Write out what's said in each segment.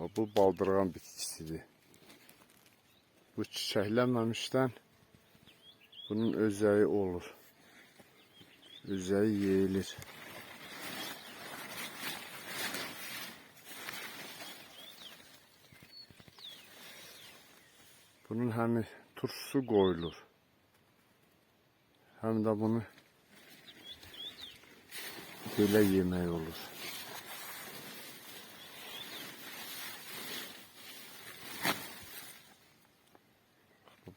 Bu baldırğan bitkisidir. Bu çiçəklənməmişdən bunun özəyi olur. Özəyi yeyilir. Bunun həm turşusu qoyulur. Həm də bunu belə yemək olur.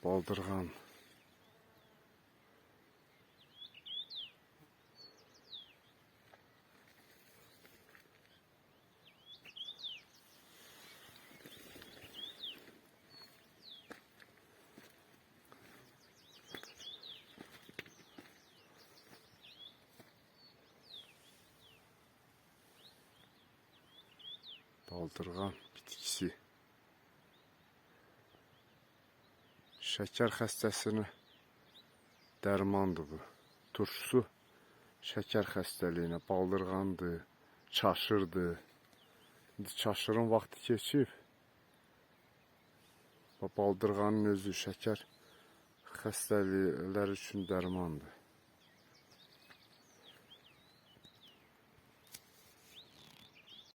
Bu baldırğan. Baldırğan bitkisi. Şəkər xəstəsinə dərmandır bu. Turşusu şəkər xəstəliyinə, baldırğandır, çaşırdır. İndi çaşırın vaxtı keçib. Baldırğanın özü şəkər xəstəliklər üçün dərmandır.